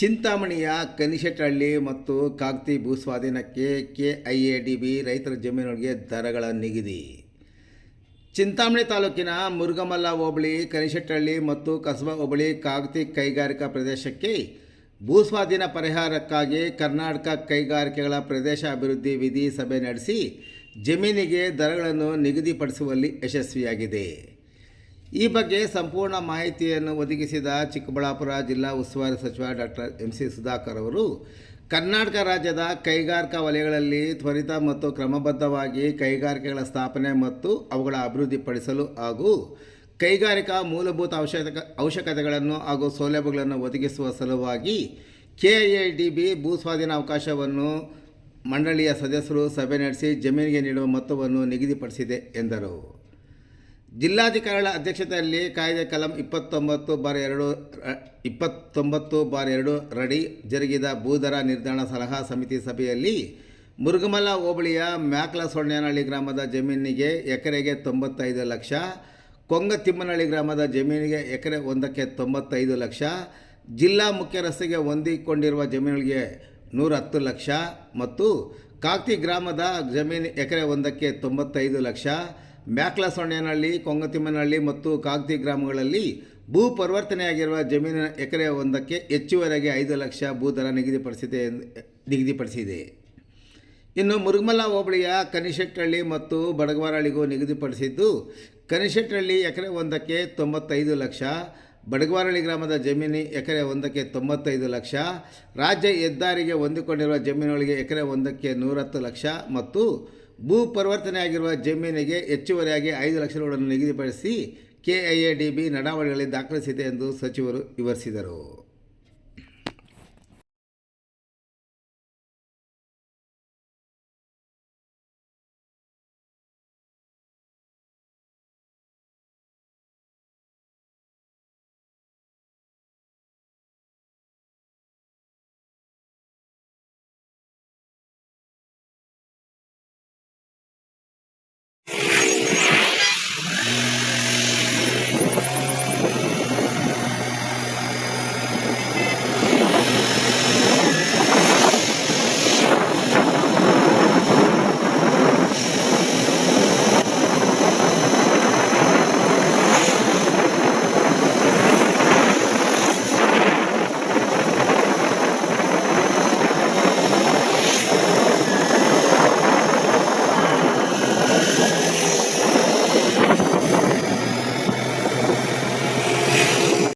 ಚಿಂತಾಮಣಿಯ ಕನಿಶೆಟ್ಟಹಳ್ಳಿ ಮತ್ತು ಕಾಗ್ತಿ ಭೂಸ್ವಾಧೀನಕ್ಕೆ K I A D B ರೈತರ ಜಮೀನುಗಳಿಗೆ ದರಗಳ ನಿಗದಿ. ಚಿಂತಾಮಣಿ ತಾಲೂಕಿನ ಮುರುಗಮಲ್ಲ ಹೋಬಳಿ ಕನಿಶೆಟ್ಟಹಳ್ಳಿ ಮತ್ತು ಕಸಬಾ ಹೋಬಳಿ ಕಾಗ್ತಿ ಕೈಗಾರಿಕಾ ಪ್ರದೇಶಕ್ಕೆ ಭೂಸ್ವಾಧೀನ ಪರಿಹಾರಕ್ಕಾಗಿ ಕರ್ನಾಟಕ ಕೈಗಾರಿಕೆಗಳ ಪ್ರದೇಶ ಅಭಿವೃದ್ಧಿ ವಿಧಿ ಸಭೆ ನಡೆಸಿ ಜಮೀನಿಗೆ ದರಗಳನ್ನು ನಿಗದಿಪಡಿಸುವಲ್ಲಿ ಯಶಸ್ವಿಯಾಗಿದೆ. ಈ ಬಗ್ಗೆ ಸಂಪೂರ್ಣ ಮಾಹಿತಿಯನ್ನು ಒದಗಿಸಿದ ಚಿಕ್ಕಬಳ್ಳಾಪುರ ಜಿಲ್ಲಾ ಉಸ್ತುವಾರಿ ಸಚಿವ ಡಾಕ್ಟರ್ ಎಂ ಸಿ ಸುಧಾಕರ್ ಅವರು, ಕರ್ನಾಟಕ ರಾಜ್ಯದ ಕೈಗಾರಿಕಾ ವಲಯಗಳಲ್ಲಿ ತ್ವರಿತ ಮತ್ತು ಕ್ರಮಬದ್ಧವಾಗಿ ಕೈಗಾರಿಕೆಗಳ ಸ್ಥಾಪನೆ ಮತ್ತು ಅವುಗಳ ಅಭಿವೃದ್ಧಿಪಡಿಸಲು ಹಾಗೂ ಕೈಗಾರಿಕಾ ಮೂಲಭೂತ ಅವಶ್ಯಕ ಅವಶ್ಯಕತೆಗಳನ್ನು ಹಾಗೂ ಸೌಲಭ್ಯಗಳನ್ನು ಒದಗಿಸುವ ಸಲುವಾಗಿ ಕೆ ಐ ಡಿ ಬಿ ಭೂಸ್ವಾಧೀನ ಅವಕಾಶವನ್ನು ಮಂಡಳಿಯ ಸದಸ್ಯರು ಸಭೆ ನಡೆಸಿ ಜಮೀನಿಗೆ ನೀಡುವ ಮೊತ್ತವನ್ನು ನಿಗದಿಪಡಿಸಿದೆ ಎಂದರು. ಜಿಲ್ಲಾಧಿಕಾರಿಗಳ ಅಧ್ಯಕ್ಷತೆಯಲ್ಲಿ ಕಾಯ್ದೆ ಕಲಂ ಇಪ್ಪತ್ತೊಂಬತ್ತು ಬಾರ್ ಎರಡು ಇಪ್ಪತ್ತೊಂಬತ್ತು ಬಾರ್ ಎರಡು ರಡಿ ಜರುಗಿದ ಭೂದರ ನಿರ್ಧಾರ ಸಲಹಾ ಸಮಿತಿ ಸಭೆಯಲ್ಲಿ ಮುರುಗಮಲ ಹೋಬಳಿಯ ಮ್ಯಾಕ್ಲ ಸೊಣ್ಣನಹಳ್ಳಿ ಗ್ರಾಮದ ಜಮೀನಿಗೆ ಎಕರೆಗೆ ತೊಂಬತ್ತೈದು ಲಕ್ಷ, ಕೊಂಗತಿಮ್ಮನಹಳ್ಳಿ ಗ್ರಾಮದ ಜಮೀನಿಗೆ ಎಕರೆ ಒಂದಕ್ಕೆ ತೊಂಬತ್ತೈದು ಲಕ್ಷ, ಜಿಲ್ಲಾ ಮುಖ್ಯ ರಸ್ತೆಗೆ ಹೊಂದಿಕೊಂಡಿರುವ ಜಮೀನುಗಳಿಗೆ ನೂರ ಹತ್ತು ಲಕ್ಷ ಮತ್ತು ಕಾಕ್ತಿ ಗ್ರಾಮದ ಜಮೀನು ಎಕರೆ ಒಂದಕ್ಕೆ ತೊಂಬತ್ತೈದು ಲಕ್ಷ ಸೊಣ್ಣೇನಹಳ್ಳಿ ಕೊಂಗತಿಮ್ಮನಹಳ್ಳಿ ಮತ್ತು ಕಾಗ್ತಿ ಗ್ರಾಮಗಳಲ್ಲಿ ಭೂ ಪರಿವರ್ತನೆಯಾಗಿರುವ ಜಮೀನಿನ ಎಕರೆ ಒಂದಕ್ಕೆ ಹೆಚ್ಚುವರೆಗೆ ಐದು ಲಕ್ಷ ಭೂ ದರ ನಿಗದಿಪಡಿಸಿದೆ ನಿಗದಿಪಡಿಸಿದೆ. ಇನ್ನು ಮುರುಗಮಲ್ಲ ಹೋಬಳಿಯ ಕನಿಶೆಟ್ಟಹಳ್ಳಿ ಮತ್ತು ಬಡಗವಾರಹಳ್ಳಿಗೂ ನಿಗದಿಪಡಿಸಿದ್ದು, ಕನಿಶೆಟ್ಟಹಳ್ಳಿ ಎಕರೆ ಒಂದಕ್ಕೆ ತೊಂಬತ್ತೈದು ಲಕ್ಷ, ಬಡಗವಾರಹಳ್ಳಿ ಗ್ರಾಮದ ಜಮೀನು ಎಕರೆ ಒಂದಕ್ಕೆ ತೊಂಬತ್ತೈದು ಲಕ್ಷ, ರಾಜ್ಯ ಹೆದ್ದಾರಿಗೆ ಹೊಂದಿಕೊಂಡಿರುವ ಜಮೀನುಗಳಿಗೆ ಎಕರೆ ಒಂದಕ್ಕೆ ನೂರತ್ತು ಲಕ್ಷ ಮತ್ತು ಭೂ ಪರಿವರ್ತನೆಯಾಗಿರುವ ಜಮೀನಿಗೆ ಹೆಚ್ಚುವರಿಯಾಗಿ ಐದು ಲಕ್ಷ ರುಗಳನ್ನು ನಿಗದಿಪಡಿಸಿ ಕೆಐಎಡಿಬಿ ನಡಾವಳಿಗಳಲ್ಲಿ ದಾಖಲಿಸಿದೆ ಎಂದು ಸಚಿವರು ವಿವರಿಸಿದರು.